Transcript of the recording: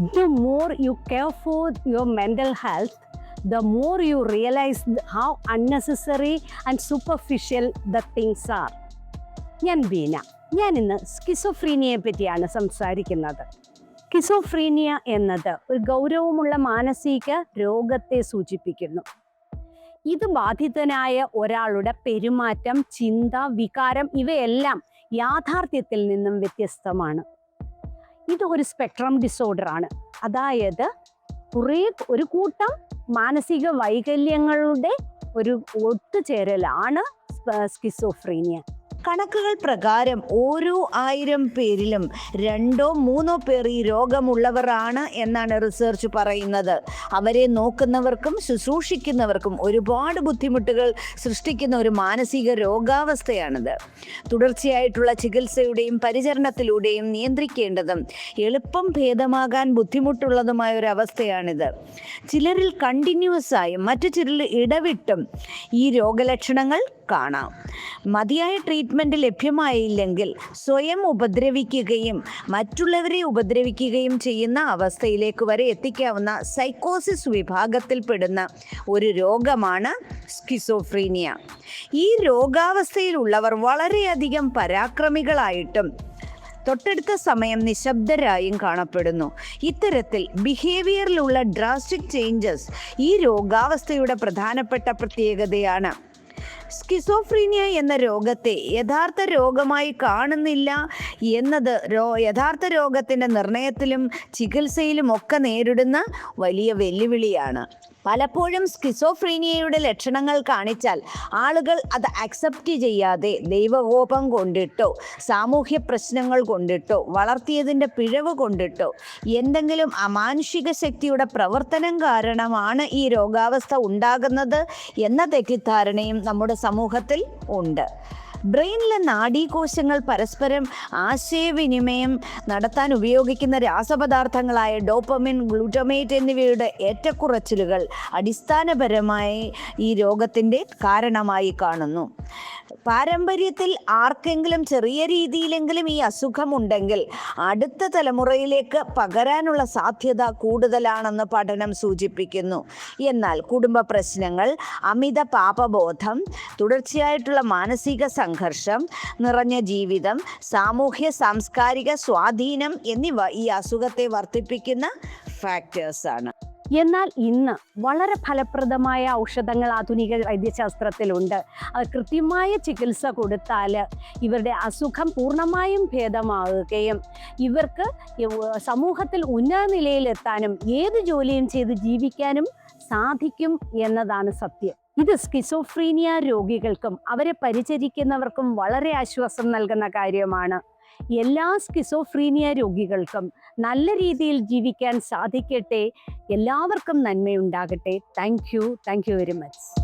the more you care for your mental health, the more you realize how unnecessary and superficial the things are. ഞാൻ ബീന. ഞാൻ ഇന്ന് സ്കിസോഫ്രീനിയയെ പറ്റിയാണ് സംസാരിക്കുന്നത്. Schizophrenia എന്നത് ഒരു ഗൗരവമുള്ള മാനസിക രോഗത്തെ സൂചിപ്പിക്കുന്നു. ഇത് ബാധിതനായ ഒരാളുടെ പെരുമാറ്റം ചിന്ത വികാരം ഇവയെല്ലാം യാഥാർത്ഥ്യത്തിൽ നിന്നും വ്യത്യസ്തമാണ്. ഇത് ഒരു സ്പെക്ട്രം ഡിസോർഡർ ആണ്. അതായത് കുറേ ഒരു കൂട്ടം മാനസിക വൈകല്യങ്ങളുടെ ഒരു ഒത്തുചേരലാണ് സ്കിസോഫ്രീനിയ കണക്കുകൾ പ്രകാരം ഓരോ ആയിരം പേരിലും രണ്ടോ മൂന്നോ പേർ ഈ രോഗമുള്ളവരാണ് എന്നാണ് റിസർച്ച് പറയുന്നത്. അവരെ നോക്കുന്നവർക്കും ശുശ്രൂഷിക്കുന്നവർക്കും ഒരുപാട് ബുദ്ധിമുട്ടുകൾ സൃഷ്ടിക്കുന്ന ഒരു മാനസിക രോഗാവസ്ഥയാണിത്. തുടർച്ചയായിട്ടുള്ള ചികിത്സയുടെയും പരിചരണത്തിലൂടെയും നിയന്ത്രിക്കേണ്ടതും എളുപ്പം ഭേദമാകാൻ ബുദ്ധിമുട്ടുള്ളതുമായ ഒരു അവസ്ഥയാണിത്. ചിലരിൽ കണ്ടിന്യൂസ് ആയും മറ്റു ചിലരിൽ ഇടവിട്ടും ഈ രോഗലക്ഷണങ്ങൾ കാണാം. മതിയായ ട്രീറ്റ്മെന്റ് ലഭ്യമായില്ലെങ്കിൽ സ്വയം ഉപദ്രവിക്കുകയും മറ്റുള്ളവരെ ഉപദ്രവിക്കുകയും ചെയ്യുന്ന അവസ്ഥയിലേക്ക് വരെ എത്തിക്കാവുന്ന സൈക്കോസിസ് വിഭാഗത്തിൽപ്പെടുന്ന ഒരു രോഗമാണ് സ്കിസോഫ്രീനിയ ഈ രോഗാവസ്ഥയിലുള്ളവർ വളരെയധികം പരാക്രമികളായിട്ടും തൊട്ടടുത്ത സമയം നിശബ്ദരായും കാണപ്പെടുന്നു. ഇത്തരത്തിൽ ബിഹേവിയറിലുള്ള ഡ്രാസ്റ്റിക് ചേഞ്ചസ് ഈ രോഗാവസ്ഥയുടെ പ്രധാനപ്പെട്ട പ്രത്യേകതയാണ് സ്കിസോഫ്രീനിയ എന്ന രോഗത്തെ യഥാർത്ഥ രോഗമായി കാണുന്നില്ല എന്നത് രോ യഥാർത്ഥ രോഗത്തിന്റെ നിർണയത്തിലും ചികിത്സയിലും ഒക്കെ നേരിടുന്ന വലിയ വെല്ലുവിളിയാണ്. പലപ്പോഴും സ്കിസോഫ്രീനിയയുടെ ലക്ഷണങ്ങൾ കാണിച്ചാൽ ആളുകൾ അത് അക്സെപ്റ്റ് ചെയ്യാതെ ദൈവകോപം കൊണ്ടിട്ടോ സാമൂഹ്യ പ്രശ്നങ്ങൾ കൊണ്ടിട്ടോ വളർത്തിയതിന്റെ പിഴവ് കൊണ്ടിട്ടോ എന്തെങ്കിലും അമാനുഷിക ശക്തിയുടെ പ്രവർത്തനം കാരണമാണ് ഈ രോഗാവസ്ഥ ഉണ്ടാകുന്നത് എന്ന തെറ്റിദ്ധാരണയും നമ്മുടെ സമൂഹത്തിൽ ഉണ്ട്. ബ്രെയിനിലെ നാഡീകോശങ്ങൾ പരസ്പരം ആശയവിനിമയം നടത്താൻ ഉപയോഗിക്കുന്ന രാസപദാർത്ഥങ്ങളായ ഡോപ്പമിൻ ഗ്ലൂട്ടമേറ്റ് എന്നിവയുടെ ഏറ്റക്കുറച്ചിലുകൾ അടിസ്ഥാനപരമായി ഈ രോഗത്തിന്റെ കാരണമായി കാണുന്നു. പാരമ്പര്യത്തിൽ ആർക്കെങ്കിലും ചെറിയ രീതിയിലെങ്കിലും ഈ അസുഖമുണ്ടെങ്കിൽ അടുത്ത തലമുറയിലേക്ക് പകരാനുള്ള സാധ്യത കൂടുതലാണെന്ന് പഠനം സൂചിപ്പിക്കുന്നു. എന്നാൽ കുടുംബ പ്രശ്നങ്ങൾ അമിത പാപബോധം തുടർച്ചയായിട്ടുള്ള മാനസിക സംഘർഷം നിറഞ്ഞ ജീവിതം സാമൂഹ്യ സാംസ്കാരിക സ്വാധീനം എന്നിവ ഈ അസുഖത്തെ വർദ്ധിപ്പിക്കുന്ന ഫാക്ടേഴ്സാണ് എന്നാൽ ഇന്ന് വളരെ ഫലപ്രദമായ ഔഷധങ്ങൾ ആധുനിക വൈദ്യശാസ്ത്രത്തിലുണ്ട് അത് കൃത്യമായ ചികിത്സ കൊടുത്താൽ ഇവരുടെ അസുഖം പൂർണമായും ഭേദമാകുകയും ഇവർക്ക് സമൂഹത്തിൽ ഉന്നത നിലയിലെത്താനും ഏത് ജോലിയും ചെയ്ത് ജീവിക്കാനും സാധിക്കും എന്നതാണ് സത്യം. ഇത് സ്കിസോഫ്രീനിയ രോഗികൾക്കും അവരെ പരിചരിക്കുന്നവർക്കും വളരെ ആശ്വാസം നൽകുന്ന കാര്യമാണ്. എല്ലാ സ്കിസോഫ്രീനിയ രോഗികൾക്കും നല്ല രീതിയിൽ ജീവിക്കാൻ സാധിക്കട്ടെ. എല്ലാവർക്കും നന്മയുണ്ടാകട്ടെ. Thank you thank you very much